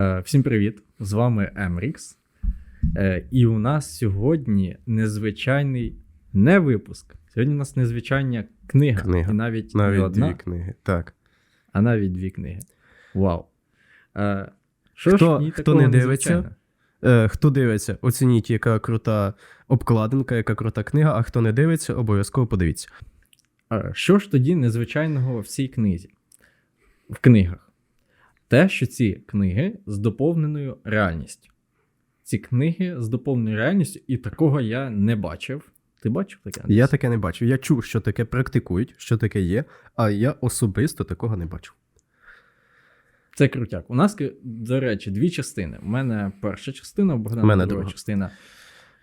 Е, Всім привіт! З вами Емрікс. Е, І у нас сьогодні незвичайний не випуск. Сьогодні у нас незвичайна книга. Книга. І навіть, не одна, дві книги. Так. а навіть дві книги. Вау. Е, Що Хто- ж хто не дивиться? Е, хто дивиться, оцініть, яка крута обкладинка, яка крута книга, а хто не дивиться, обов'язково подивіться. Що ж тоді незвичайного в цій книзі? В книгах? Те, що ці книги з доповненою реальністю. Ці книги з доповненою реальністю, і такого я не бачив. Ти бачив таке? Я таке не бачив. Я чув, що таке практикують, що таке є, а я особисто такого не бачив. Це крутяк. У нас, до речі, дві частини. У мене перша частина, у Богдана мене друга частина.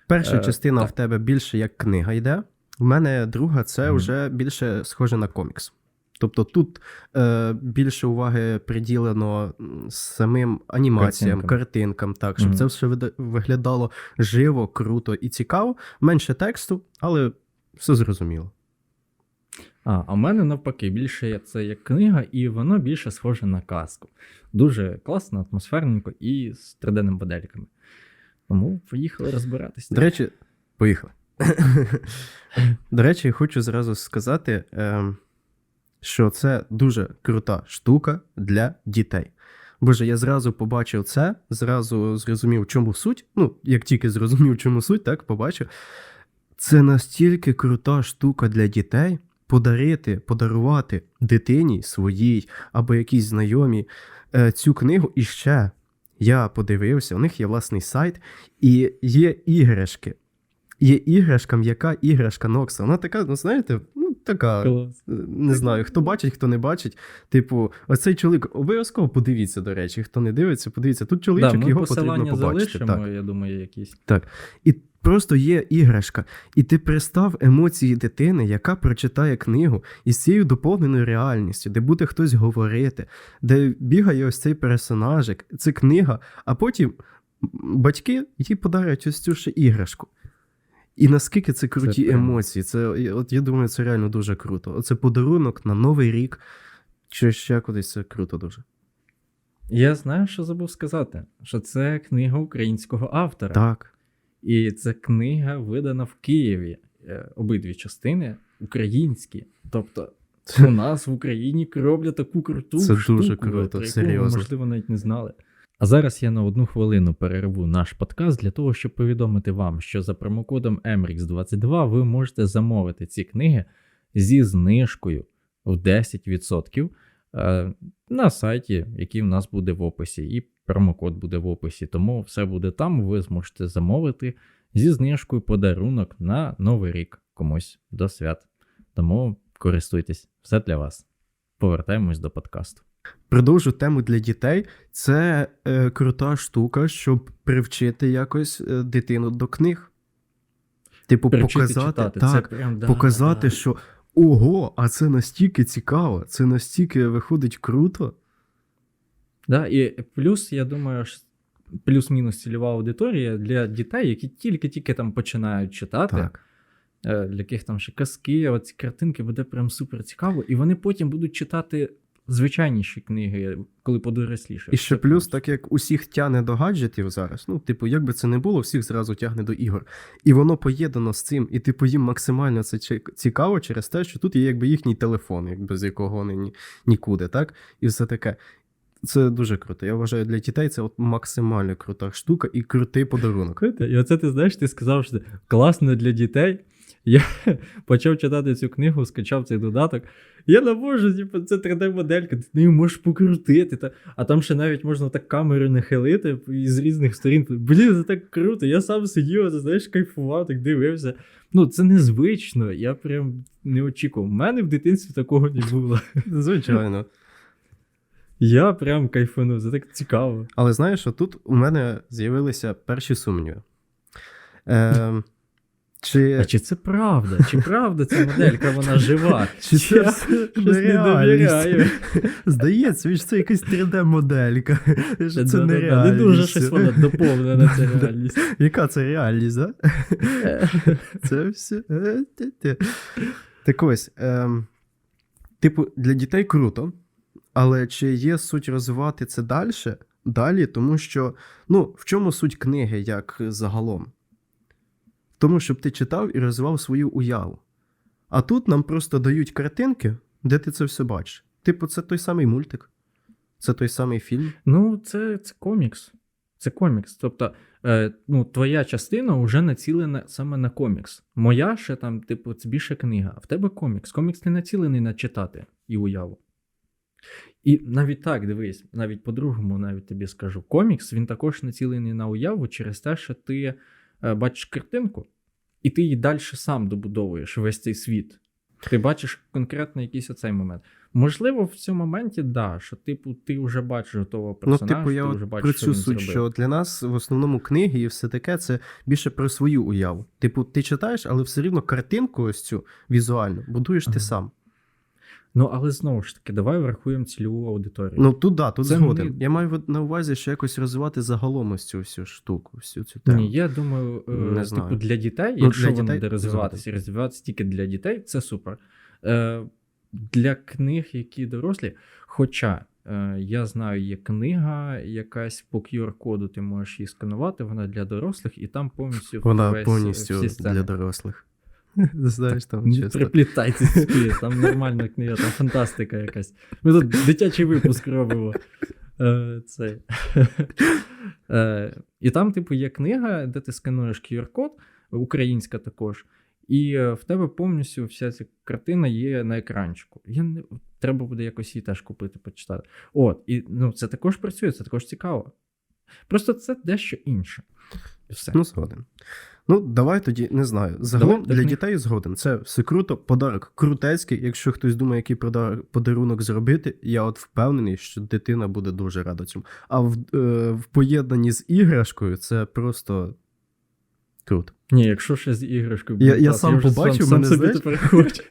Перша Е, частина так. в тебе більше як книга йде. У мене друга це Мгм. вже більше схоже на комікс. Тобто тут е, більше уваги приділено самим анімаціям, Картинкам. картинкам, так, щоб Мгм. це все виглядало живо, круто і цікаво. Менше тексту, але все зрозуміло. А, а в мене навпаки, більше це як книга, і воно більше схоже на казку. Дуже класно, атмосферненько і з 3D модельками. Тому поїхали розбиратися. До речі, поїхали. До речі, хочу зразу сказати, ем, що це дуже крута штука для дітей. Боже, я зразу побачив це, зразу зрозумів, в чому суть. Ну, як тільки зрозумів, чому суть, так побачив. Це настільки крута штука для дітей подарити, подарувати дитині своїй або якійсь знайомій е, цю книгу. І ще я подивився, у них є власний сайт, і є іграшки. Є іграшка, м'яка іграшка Нокса. Вона така, ну знаєте, така. Клас. е, Не знаю, хто бачить, хто не бачить. Типу, оцей чоловік, обов'язково подивіться, до речі, хто не дивиться, подивіться. Тут Да, чоловічок, ми його потрібно посилання побачити. залишимо, Так. я думаю, якісь. І просто є іграшка. І ти представ емоції дитини, яка прочитає книгу із цією доповненою реальністю, де буде хтось говорити, де бігає ось цей персонажик, це книга, а потім батьки їй подарять ось цю ще іграшку. І наскільки це круті прям- емоції, це от я думаю, це реально дуже круто. Оце подарунок на Новий рік, чи ще кудись це круто дуже. Я знаю, що забув сказати, що це книга українського автора. Так. І це книга видана в Києві. Е, Обидві частини українські. Тобто, у нас в Україні роблять таку круту Це штуку, дуже круто, серйозно. можливо, навіть не знали. А зараз я на одну хвилину перерву наш подкаст для того, щоб повідомити вам, що за промокодом MRX22 ви можете замовити ці книги зі знижкою в 10% е, на сайті, який в нас буде в описі, і промокод буде в описі. Тому все буде там. Ви зможете замовити зі знижкою подарунок на Новий рік комусь до свят. Тому користуйтесь, все для вас. Повертаємось до подкасту. Продовжу тему для дітей. Це е, крута штука, щоб привчити якось е, дитину до книг. Типу, Привчити показати, читати. так, це прям, да, показати, да. що ого, а це настільки цікаво, це настільки виходить круто. Да, і плюс, я думаю, плюс-мінус цільова аудиторія для дітей, які тільки-тільки там починають читати, Так. е, для яких там ще казки, оці картинки буде прям супер цікаво, і вони потім будуть читати звичайніші книги, коли подоросліше. І ще плюс, так як усіх тягне до гаджетів зараз, ну, типу, як би це не було, всіх зразу тягне до ігор. І воно поєднано з цим, і типу їм максимально це цікаво через те, що тут є якби їхній телефон, якби з якого вони ні, нікуди, так? І все таке. Це дуже круто. Я вважаю, для дітей це от максимально крута штука і крутий подарунок. Круто. І оце ти знаєш, ти сказав, що класно для дітей. Я почав читати цю книгу, скачав цей додаток. Я не можу, типу, це 3D-моделька, ти нею можеш покрутити. Та... А там ще навіть можна так камеру нахилити і з різних сторін. Блін, це так круто. Я сам сидів, ти знаєш, кайфував, так дивився. Ну, це незвично, я прям не очікував. У мене в дитинстві такого не було. Звичайно. Я прям кайфанув, це так цікаво. Але знаєш, що тут у мене з'явилися перші сумніви. Е, чи, А чи це правда? Чи правда ця моделька, вона жива? чи це Я все не довіряю. Здається, що це якась 3D-моделька. Що це Да-да-да. Не дуже щось вона доповнена, ця реальність. Яка це реальність, да? Це все. Так ось, ем, типу, для дітей круто, але чи є суть розвивати це далі? далі, тому що ну, в чому суть книги як загалом? Тому, щоб ти читав і розвивав свою уяву. А тут нам просто дають картинки, де ти це все бачиш. Типу, це той самий мультик, це той самий фільм. Ну, це, це комікс. Це комікс. Тобто, е, ну, твоя частина вже націлена саме на комікс. Моя ще там, типу, це більше книга, а в тебе комікс. Комікс не націлений на читати і уяву. І навіть так, дивись, навіть по-другому, навіть тобі скажу, комікс він також націлений на уяву через те, що ти бачиш картинку, і ти її далі сам добудовуєш весь цей світ. Ти бачиш конкретно якийсь оцей момент. Можливо, в цьому моменті, да, що типу, ти вже бачиш готового Ну, типу, я ти от вже бачиш, про цю суть, що для нас в основному книги і все таке це більше про свою уяву. Типу, ти читаєш, але все рівно картинку ось цю візуальну будуєш ти сам. Ну, але знову ж таки, давай врахуємо цільову аудиторію. Ну тут да, тут Це згоден. мені- Я маю на увазі, що якось розвивати загалом ось цю всю штуку, всю цю тему. Ні, я думаю, е, Не типу, для дітей, Ну, якщо для воно дітей буде розвиватися і розвиватися тільки для дітей, це супер. Е, для книг, які дорослі, хоча е, я знаю, є книга, якась по QR-коду, ти можеш її сканувати, вона для дорослих, і там повністю Вона весь, повністю всі для дорослих. Знаєш, там Не чисто. приплітайте собі, там нормальна книга, там фантастика якась. Ми тут дитячий випуск робимо. Е, цей. Е, і там, типу, є книга, де ти скануєш QR-код, українська також, і е, в тебе повністю вся ця картина є на екранчику. Я не... Треба буде якось її теж купити, почитати. От, і ну, це також працює, це також цікаво. Просто це дещо інше. І все. Ну, згоден. Ну, давай тоді, не знаю. Загалом Давай для дітей згоден. Це все круто, подарок крутецький. Якщо хтось думає, який подар- подарунок зробити, я от впевнений, що дитина буде дуже рада цьому. А в, е, в поєднанні з іграшкою це просто круто. Ні, якщо ще з іграшкою буде я клас, сам вже побачив, сам мене, собі знаєш- тепер хочу.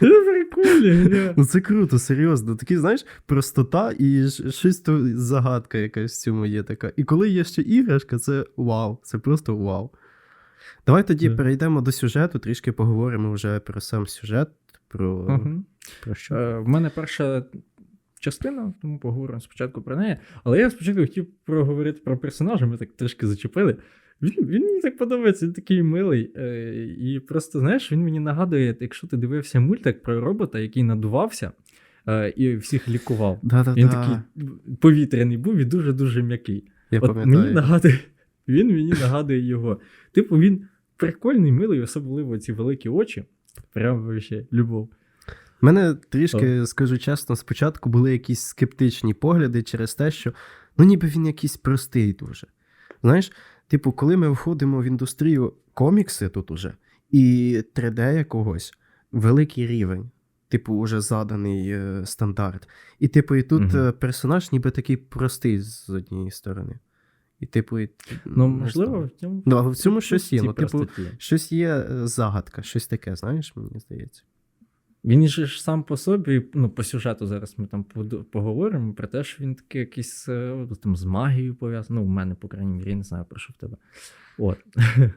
Прикольно. Ну це круто, серйозно. Такий, знаєш, простота і щось то загадка якась в цьому є така. І коли є ще іграшка, це вау, це просто вау. Давай тоді Да. перейдемо до сюжету, трішки поговоримо вже про сам сюжет, про, Мгм. про що. Е, В мене перша частина, тому поговоримо спочатку про неї. Але я спочатку хотів проговорити про персонажа, ми так трішки зачепили. Він, він мені так подобається, він такий милий. Е, І просто, знаєш, він мені нагадує, якщо ти дивився мультик про робота, який надувався е, і всіх лікував. Да-да-да. Він такий повітряний був і дуже-дуже м'який. Я От пам'ятаю. мені нагадує, він мені нагадує його. Типу, він прикольний, милий, особливо ці великі очі. Прям вообще любов. У мене трішки, скажу чесно, спочатку були якісь скептичні погляди через те, що ну ніби він якийсь простий дуже. Знаєш, типу, коли ми входимо в індустрію комікси тут уже, і 3D якогось, великий рівень, типу, уже заданий е, стандарт. І, типу, і тут е, персонаж ніби такий простий з однієї сторони. І, типу, і, Ну, можливо, в цьому, Ну, в цьому щось є. Ну, типу, простоті. щось є е, загадка, щось таке, знаєш, мені здається. Він же ж сам по собі, ну, по сюжету зараз ми там поговоримо про те, що він такий якийсь е, там з магією пов'язаний. Ну, в мене, по крайній мірі, я не знаю, про що в тебе. От.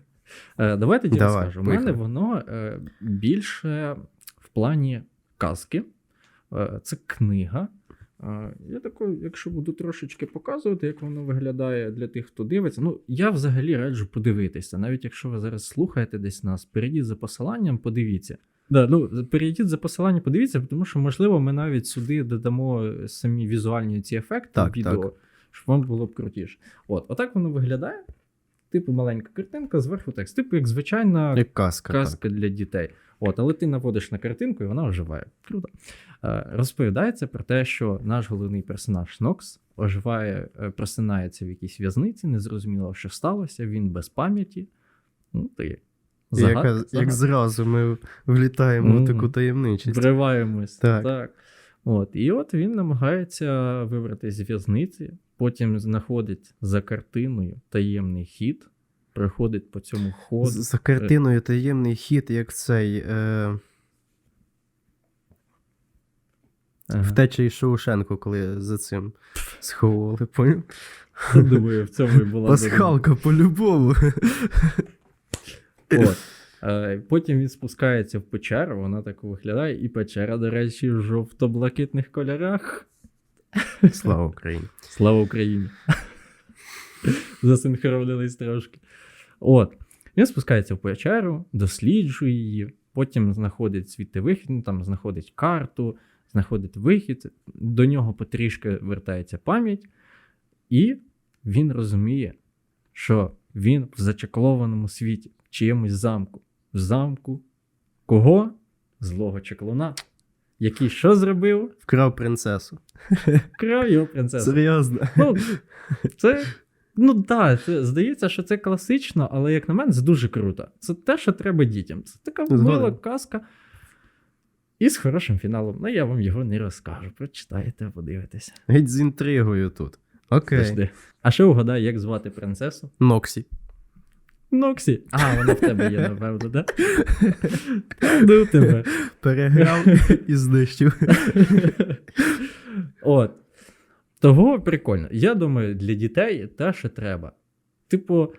Е, Давай тоді Давай, розкажу. У мене воно е, більше в плані казки. Це книга. Я тако, якщо буду трошечки показувати, як воно виглядає для тих, хто дивиться. Ну, я взагалі раджу подивитися. Навіть якщо ви зараз слухаєте десь нас, перейдіть за посиланням, подивіться. Да, ну, перейдіть за посиланням, подивіться, тому що, можливо, ми навіть сюди додамо самі візуальні ці ефекти Так, відео, так. щоб вам було б крутіше. От, отак воно виглядає. Типу маленька картинка, зверху текст. Типу, як звичайна Як казка. так. казка для дітей. От, але ти наводиш на картинку, і вона оживає. Круто. Е, розповідається про те, що наш головний персонаж Нокс оживає, е, просинається в якійсь в'язниці, незрозуміло, що сталося, він без пам'яті. Ну, ти. Загадка, як зразу ми влітаємо Мгм. в таку таємничість. Вриваємось. Так. Так. От. І от він намагається вибратися з в'язниці, потім знаходить за картиною таємний хід, приходить по цьому ходу. За картиною таємний хід, як цей е, Ага. втеча із Шоушенку, коли за цим сховували. Поняв? Думаю, в цьому і була Пасхалка по-любому. От. Е, Потім він спускається в печеру, вона так виглядає, і печера, до речі, в жовто-блакитних кольорах. Слава Україні. Слава Україні. Засинхронились трошки. От. Він спускається в печеру, досліджує її, потім знаходить світи вихід, ну, там знаходить карту, знаходить вихід, до нього потрішки вертається пам'ять, і він розуміє, що він в зачеклованому світі, чиємусь замку. В замку кого? Злого чеклуна, який що зробив? Вкрав принцесу. Крав його принцесу. Серйозно. Ну, це. Ну так, це здається, що це класично, але як на мене, це дуже круто. Це те, що треба дітям. Це така мила казка. І з хорошим фіналом. Ну, я вам його не розкажу. Прочитаєте, подивитеся. Геть з інтригою тут. Окей. Завжди. А ще угадай, як звати принцесу? Ноксі. Ноксі. А, вона в тебе є, напевно, да? Ну тебе. Переграв і знищив. От. Того прикольно. Я думаю, для дітей те, що треба. Типу,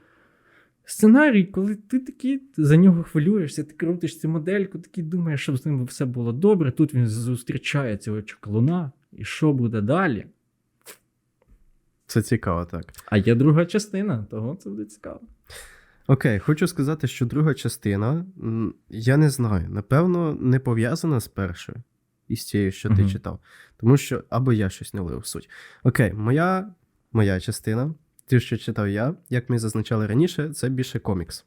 сценарій, коли ти такий за нього хвилюєшся, ти крутиш цю модельку, такий думаєш, щоб з ним все було добре. Тут він зустрічає цього чоклуна, і що буде далі? Це цікаво, так. А є друга частина, того це буде цікаво. Окей, хочу сказати, що друга частина, я не знаю, напевно, не пов'язана з першою і з цією, що ти Мгм. читав. Тому що або я щось не лив в суть. Окей, моя, моя частина, ти що читав я, як ми зазначали раніше, це більше комікс.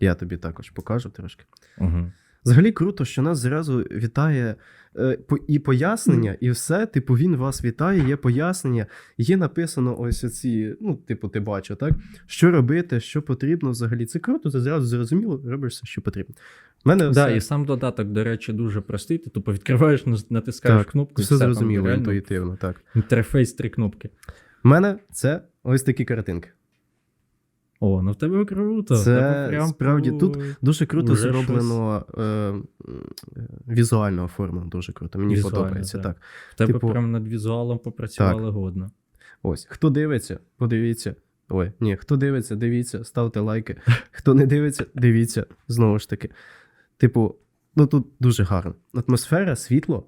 Я тобі також покажу трошки. Угу. Взагалі круто, що нас зразу вітає е, і пояснення, і все. Типу, він вас вітає, є пояснення, є написано ось оці, ну, типу, ти бачив, так? Що робити, що потрібно взагалі. Це круто, ти зразу зрозуміло, робиш все, що потрібно. Мене Да, все, і сам додаток, до речі, дуже простий. Ти тупо відкриваєш, натискаєш так, кнопку. і все зрозуміло, реально інтуїтивно, так. Інтерфейс три кнопки. У мене це ось такі картинки. О, ну в тебе круто. Це тебе прям справді тут Дуже круто Уже зроблено е, е, візуально оформлено, дуже круто. Мені Візуально, подобається так. так. В тебе типу- прям над візуалом попрацювали годно. Ось, хто дивиться, подивіться. Ой, ні, хто дивиться, дивіться, ставте лайки. Хто не дивиться, дивіться знову ж таки. Типу, ну тут дуже гарно. Атмосфера, світло.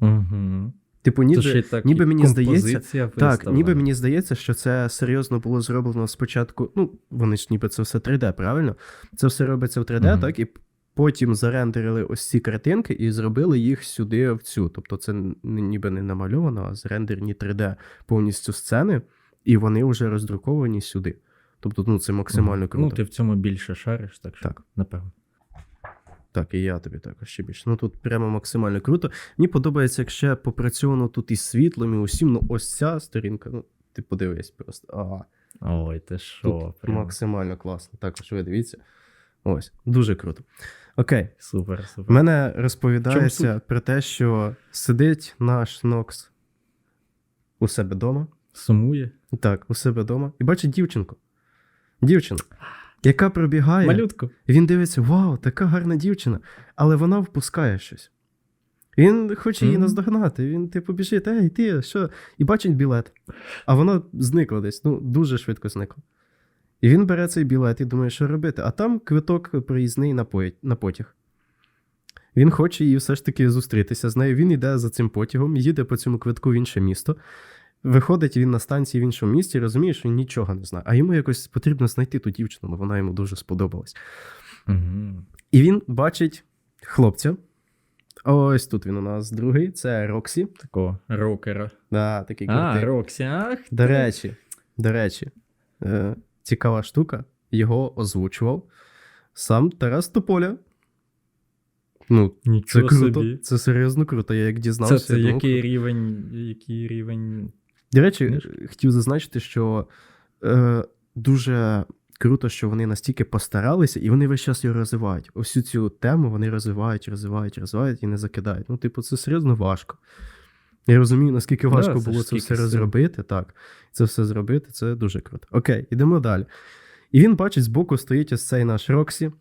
Угу. Типу, ніби, так, ніби мені здається- так, ніби мені здається, що це серйозно було зроблено спочатку. Ну, вони ж ніби це все 3D, правильно? Це все робиться в 3D, Мгм. так, і потім зарендерили ось ці картинки і зробили їх сюди в цю. Тобто, це ніби не намальовано, а зрендерні 3D повністю сцени, і вони вже роздруковані сюди. Тобто, ну, це максимально Мгм. круто. Ну, ти в цьому більше шариш, так що, Так. напевно. Так, і я тобі також ще більше. Ну тут прямо максимально круто. Мені подобається, як ще попрацьовано тут із світлом, і усім. Ну, ось ця сторінка, ну, ти подивись просто. А, Ой, ти що, прям максимально класно. Також ви дивіться. Ось, дуже круто. Окей. супер, супер. мене розповідається про те, що сидить наш Нокс у себе вдома. Сумує. Так, у себе вдома. І бачить дівчинку. Дівчину, яка пробігає. Малютку. Він дивиться: вау, така гарна дівчина, але вона впускає щось. Він хоче її Мгм. наздогнати. Він типу біжить, ей, ти що? І бачить білет. А вона зникла десь, ну, дуже швидко зникла. І він бере цей білет і думає, що робити. А там квиток проїзний на, на потяг. Він хоче її все ж таки зустрітися з нею. Він йде за цим потягом, їде по цьому квитку в інше місто. Виходить він на станції в іншому місті, розуміє, що він нічого не знає. А йому якось потрібно знайти ту дівчину, бо вона йому дуже сподобалась. Угу. І він бачить хлопця. Ось тут він у нас другий, це Роксі. Такого рокера. Да, такий А. Роксі, ах. До речі, до речі, е, цікава штука. Його озвучував сам Тарас Тополя. Ну, це круто. собі. Це серйозно круто. Я як дізнався. Це, це думав, який рівень, який рівень. До речі, хотів зазначити, що е, дуже круто, що вони настільки постаралися, і вони весь час його розвивають. Усю цю тему вони розвивають, розвивають, розвивають і не закидають. Ну, типу, це серйозно важко. Я розумію, наскільки важко ж було це все розробити. Так, це все зробити, це дуже круто. Окей, ідемо далі. І він бачить, збоку стоїть ось цей наш Роксі.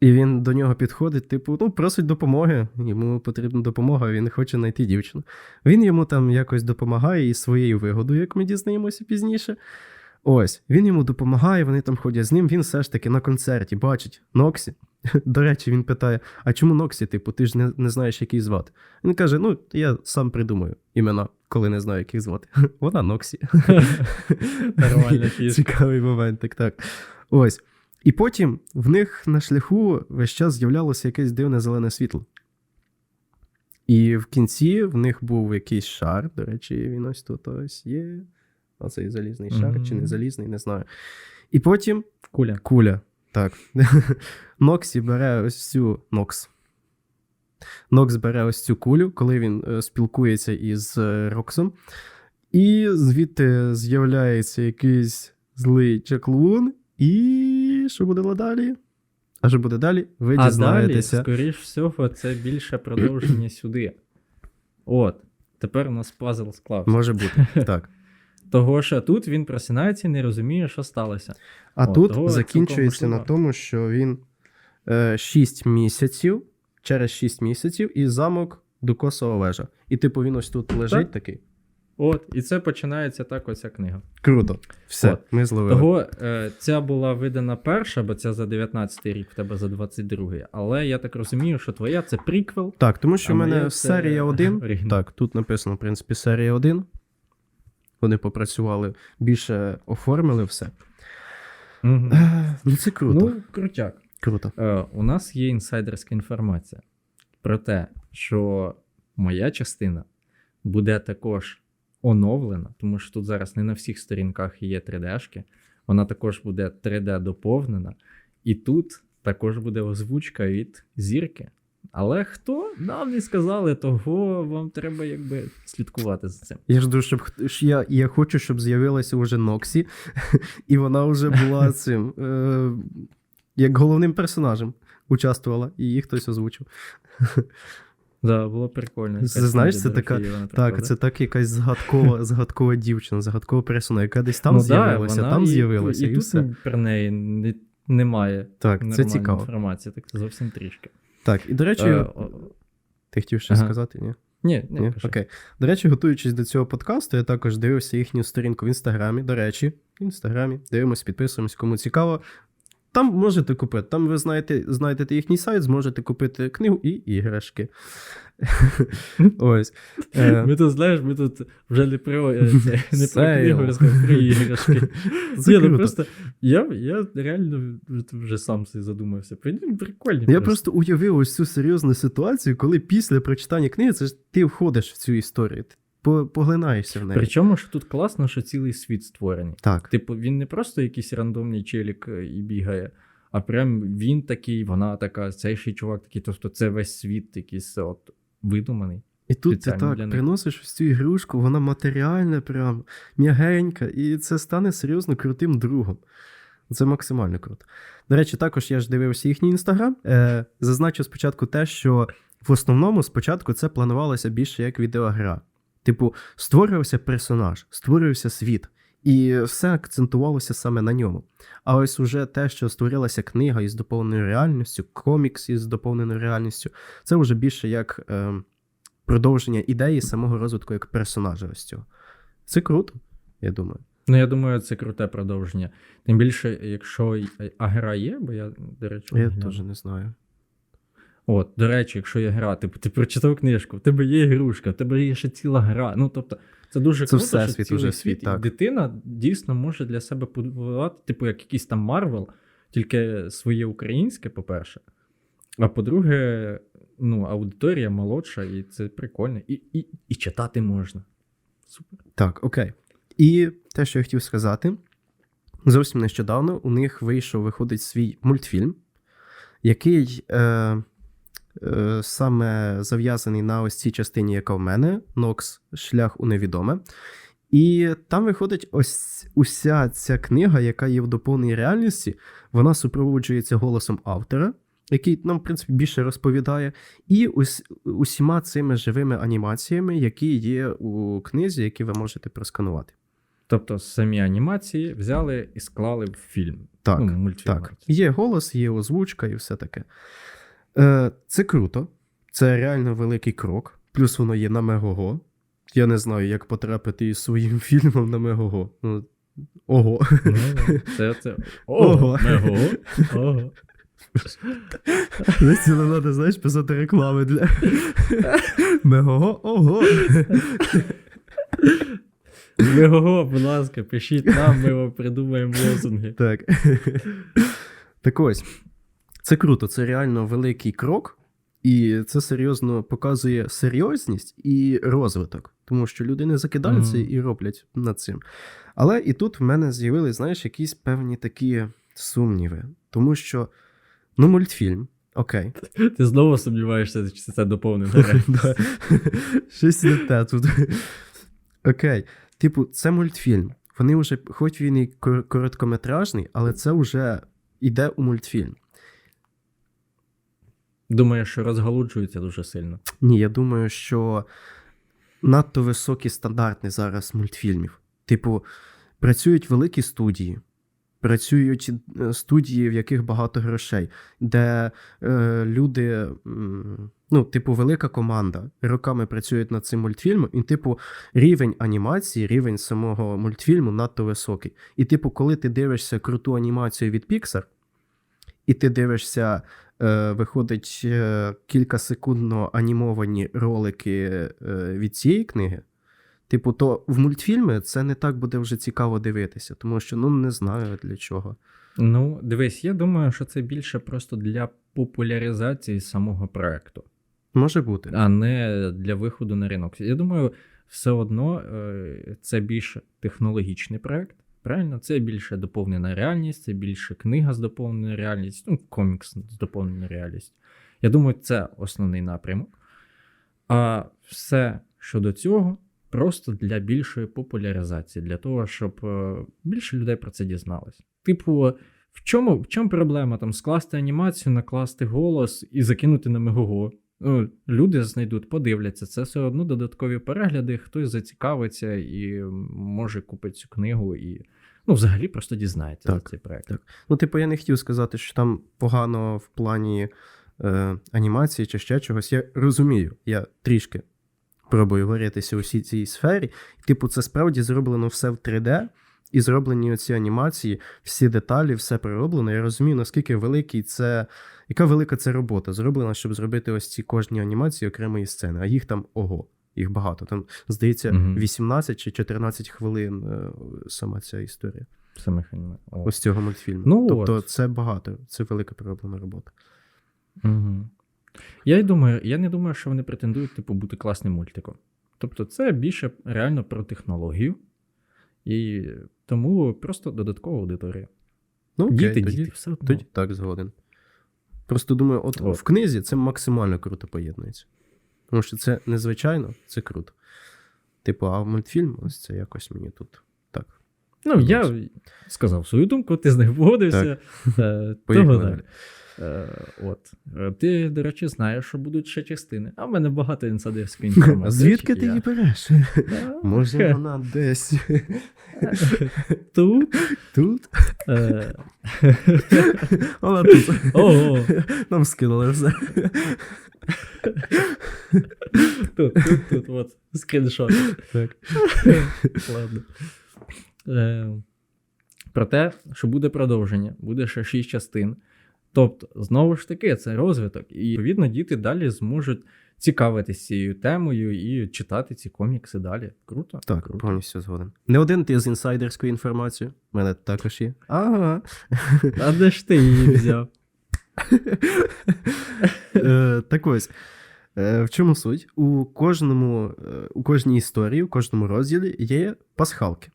І він до нього підходить, типу, ну, просить допомоги. Йому потрібна допомога, він хоче знайти дівчину. Він йому там якось допомагає і своєю вигодою, як ми дізнаємося пізніше. Ось, він йому допомагає, вони там ходять з ним. Він все ж таки на концерті бачить Ноксі. До речі, він питає: а чому Ноксі? Типу, ти ж не, не знаєш, як її звати. Він каже: Ну, я сам придумаю імена, коли не знаю, як їх звати. Вона Ноксі. Нормальна фішка. Цікавий моментик, так. Ось. І потім в них на шляху весь час з'являлося якесь дивне зелене світло. І в кінці в них був якийсь шар. До речі, він ось тут ось є. Оцей залізний шар, чи не залізний, не знаю. І потім Куля. куля. Так. Ноксі бере ось цю Нокс. Нокс бере ось цю кулю, коли він е, спілкується із е, Роксом. І звідти з'являється якийсь злий чаклун. І що буде далі? А що буде далі? Ви А далі, скоріш всього, це більше продовження сюди. От. Тепер у нас пазл склався. Може бути. Так. Того, що тут він просинається і не розуміє, що сталося. А О, тут того закінчується на тому, що він е, 6 місяців, через 6 місяців, і замок Дукосова вежа. І типу він ось тут лежить Так. такий. От, і це починається так оця книга. Круто. Все, От. ми зловили. Того е, ця була видана перша, бо ця за 19-й рік, в тебе за 22-й. Але я так розумію, що твоя це приквел. Так, тому що в мене серія 1. оригінал. Так, тут написано, в принципі, серія 1. Вони попрацювали, більше оформили все. Угу. Е, Ну, це круто. Ну, крутяк. круто. Е, у нас є інсайдерська інформація про те, що моя частина буде також оновлена, тому що тут зараз не на всіх сторінках є 3D-шки. Вона також буде 3D доповнена. І тут також буде озвучка від зірки. Але хто нам не сказали, того вам треба якби слідкувати за цим. Я жду, щоб я, я хочу, щоб з'явилася вже Ноксі, і вона вже була цим. Е, як головним персонажем участвувала, і її хтось озвучив. Да, було прикольно. Це, знаєш, це така- Так, це так якась загадкова, загадкова дівчина, загадкова персона, яка десь там Ну з'явилася, вона там і- з'явилася, і, і, тут все. про неї не, немає Так, це цікаво. інформації, так це зовсім трішки. Так, і до речі, Е, о- ти хотів щось ага. сказати? Ні? ні, ні, Ні? Окей. До речі, готуючись до цього подкасту, я також дивився їхню сторінку в інстаграмі. До речі, в інстаграмі. Дивимось, підписуємось, кому цікаво. Там можете купити. Там ви знаєте, знайдете їхній сайт, зможете купити книгу і іграшки. Ось. Е, Ми тут, знаєш, ми тут вже не про, е, не про книгу, а про іграшки. Ну просто я, я реально вже- сам собі задумався. Прикольні, прикольні. Я просто уявив ось цю серйозну ситуацію, коли після прочитання книги це ж ти входиш в цю історію, поглинаєшся в неї. Причому, що тут класно, що цілий світ створений. Так. Типу, він не просто якийсь рандомний челік е, і бігає, а прям він такий, вона така, цей ще чувак такий. Тобто це весь світ якийсь от видуманий. І тут ти так приносиш ось цю ігрушку, вона матеріальна, прям м'ягенька, і це стане серйозно крутим другом. Це максимально круто. До речі, також я ж дивився їхній інстаграм. Е, зазначу спочатку те, що в основному спочатку це планувалося більше як відеогра. Типу, створювався персонаж, створювався світ, і все акцентувалося саме на ньому. А ось уже те, що створилася книга із доповненою реальністю, комікс із доповненою реальністю, це вже більше як е, продовження ідеї самого розвитку як персонажа ось цього. Це круто, я думаю. Ну, я думаю, це круте продовження. Тим більше, якщо а гра є, бо я, до речі, Я теж не знаю. От, до речі, якщо є гра, типу, ти прочитав книжку, в тебе є ігрушка, в тебе є ще ціла гра. Ну, тобто, це дуже Це круто, всесвіт що цілий уже світ, світ, так. і дитина дійсно може для себе побудувати, типу, як якийсь там Марвел, тільки своє українське, по-перше. А по-друге, ну, аудиторія молодша, і це прикольно. І, і, і читати можна. Супер. Так, окей. І те, що я хотів сказати, зовсім нещодавно у них вийшов, виходить свій мультфільм, який е, саме зав'язаний на ось цій частині, яка в мене, Нокс Шлях у невідоме. І там виходить ось уся ця книга, яка є в доповненій реальності, вона супроводжується голосом автора, який нам, в принципі, більше розповідає, і ус, усіма цими живими анімаціями, які є у книзі, які ви можете просканувати. Тобто самі анімації взяли і склали в фільм. Так, ну, мультфільм. так. Є голос, є озвучка і все таке. Е, це круто, це реально великий крок. Плюс воно є на Мегого. Я не знаю, як потрапити із своїм фільмом на Мегого. Ну, Ого. Це, це... Ого. Ого. Не треба, знаєш, писати реклами для. Мего, ого. Мегого, будь ласка, пишіть нам, ми вам придумаємо лозунги. Так. Так ось. Це круто, це реально великий крок, і це серйозно показує серйозність і розвиток, тому що люди не закидаються Мгм. і роблять над цим. Але і тут в мене з'явились, знаєш, якісь певні такі сумніви, тому що, ну, мультфільм, окей. Ти знову сумніваєшся, чи це. Да. Щось не те тут. Окей. Типу, це мультфільм. Вони вже, хоч він і короткометражний, але це вже йде у мультфільм. Думаєш, що розгалуджується дуже сильно. Ні, я думаю, що надто високі стандарти зараз мультфільмів. Типу, працюють великі студії, працюють е, студії, в яких багато грошей, де е, люди, ну, типу, велика команда роками працюють над цим мультфільмом, і, типу, рівень анімації, рівень самого мультфільму надто високий. І, типу, коли ти дивишся круту анімацію від Pixar, і ти дивишся виходить е, кількасекундно анімовані ролики е, від цієї книги. Типу, то в мультфільми це не так буде вже цікаво дивитися, тому що ну не знаю для чого. Ну, дивись, я думаю, що це більше просто для популяризації самого проекту, Може бути. а не для виходу на ринок. Я думаю, все одно е, це більш технологічний проект. Правильно, це більше доповнена реальність, це більше книга з доповненою реальністю, ну, комікс з доповненою реальністю. Я думаю, це основний напрямок. А все щодо цього просто для більшої популяризації, для того, щоб е, більше людей про це дізналось. Типу, в чому, в чому проблема там скласти анімацію, накласти голос і закинути на Мегого? Ну, люди знайдуть, подивляться. Це все одно додаткові перегляди, хтось зацікавиться і може купити цю книгу і ну, взагалі просто дізнається Так, за цей проект. так. Ну, типу, я не хотів сказати, що там погано в плані е, анімації чи ще чогось. Я розумію, я трішки пробую варитися у всій цій сфері. Типу, це справді зроблено все в 3D, і зроблені оці анімації, всі деталі, все пророблено. Я розумію, наскільки великий це. Яка велика це робота зроблена, щоб зробити ось ці кожні анімації окремої сцени, а їх там ого, їх багато. Там, здається, 18 чи 14 хвилин е, сама ця історія. Самих аніме. Ось цього мультфільму. Ну тобто от. це багато, це велика пророблена робота. Угу. Я й думаю, я не думаю, що вони претендують типу, бути класним мультиком. Тобто, це більше реально про технологію, і тому просто додаткова аудиторія. Ну, окей, діти, тоді, діти, все одно. тоді так згоден. Просто думаю, от, От. в книзі це максимально круто поєднується. Тому що це незвичайно, це круто. Типу, а мультфільм, ось це якось мені тут так. Ну, я сказав свою думку, ти з нею погодився. Е, Поїхали. Е, От. Е, Ти, до речі, знаєш, що будуть ще частини. А в мене багато інсайдерської інформації. А звідки ти Я- її береш? Може, вона десь Тут. тут? е, Вона тут. Ого. Нам скинули все. Тут, тут, тут, от, скріншот. Так. Ладно. Е, про те, що буде продовження, буде ще 6 частин. Тобто, знову ж таки, це розвиток. І відповідно діти далі зможуть цікавитися цією темою і читати ці комікси далі. Круто? Так, Круто. повністю згоден. Не один ти з інсайдерською інформацією. У мене також є. Ага. А де ж ти її взяв? Е, Так ось. Е, В чому суть? У кожному, е, у кожній історії, у кожному розділі є пасхалки.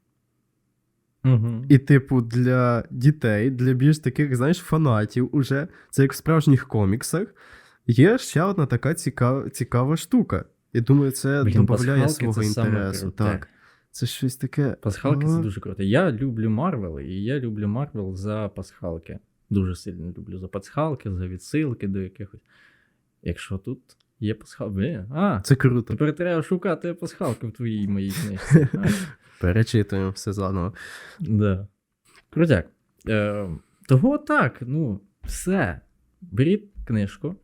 Угу. І, типу, для дітей, для більш таких, знаєш, фанатів, уже це як в справжніх коміксах, є ще одна така цікава, цікава штука. І думаю, це Блін, додає свого це інтересу. Так. Це щось таке. Пасхалки ага. це дуже круто. Я люблю Марвел, і я люблю Марвел за пасхалки. Дуже сильно люблю за пасхалки, за відсилки до якихось. Якщо тут є пасхалки. А, Це круто. тепер треба шукати пасхалки в твоїй моїй книжці. Перечитуємо все заново. Да. Крутяк. Е, того так, ну, все. Беріть книжку,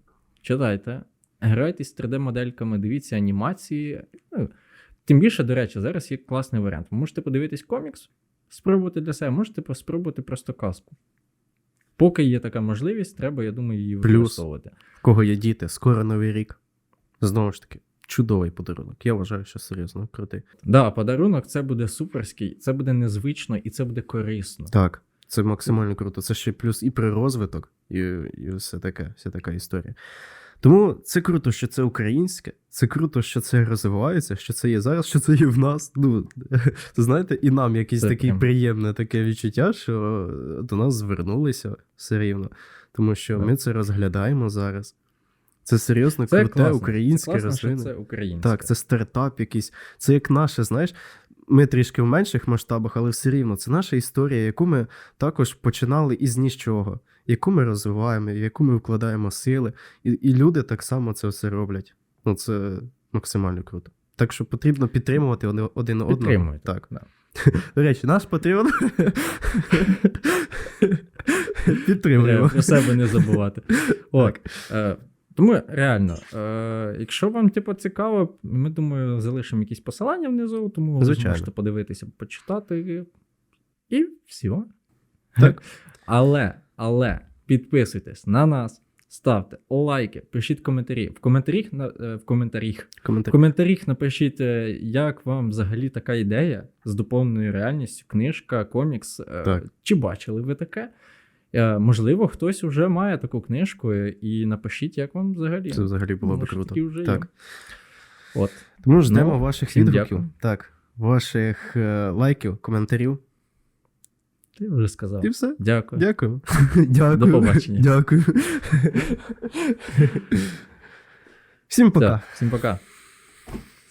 читайте, грайтесь 3D-модельками, дивіться анімації. Ну, тим більше, до речі, зараз є класний варіант. Ви можете подивитись комікс, спробувати для себе, можете спробувати просто казку. Поки є така можливість, треба, я думаю, її Плюс. використовувати. В кого є діти, скоро новий рік. Знову ж таки, чудовий подарунок. Я вважаю, що серйозно крутий. Да, подарунок це буде суперський, це буде незвично і це буде корисно. Так, це максимально круто. Це ще плюс і про розвиток, і, і все таке, вся така історія. Тому це круто, що це українське, це круто, що це розвивається, що це є зараз, що це є в нас. Ну, знаєте, і нам якесь Це таке прям- приємне таке відчуття, що до нас звернулися все рівно. Тому що Так. ми це розглядаємо зараз. Це серйозно Це круте класно. українське це класно, що це українське. Так, це стартап якийсь. Це як наше, знаєш. Ми трішки в менших масштабах, але все рівно це наша історія, яку ми також починали із нічого, яку ми розвиваємо, в яку ми вкладаємо сили. І, і люди так само це все роблять. Ну, це максимально круто. Так що потрібно підтримувати один одного. Підтримуйте. Так. Да. До речі, наш Патреон. Підтримуємо. про себе не забувати. От. Е, тому реально, е, якщо вам типу, цікаво, ми думаю, залишимо якісь посилання внизу, тому ви Звичайно. зможете подивитися, почитати. І все. Так. Але, але підписуйтесь на нас, ставте лайки, пишіть коментарі. В коментарях, е, в коментарях, в коментарях напишіть, е, як вам взагалі така ідея з доповненою реальністю, книжка, комікс. е, Так. Чи бачили ви таке? Е, Можливо, хтось вже має таку книжку, е, і напишіть, як вам взагалі. Це взагалі було б круто. вже є. Так. От. Тому ждемо Ну, ваших відгуків. дякую. Так, ваших е, лайків, коментарів. Ти вже сказав. І все. Дякую. Дякую. Дякую. До побачення. Дякую. Всім пока. Так, всім пока.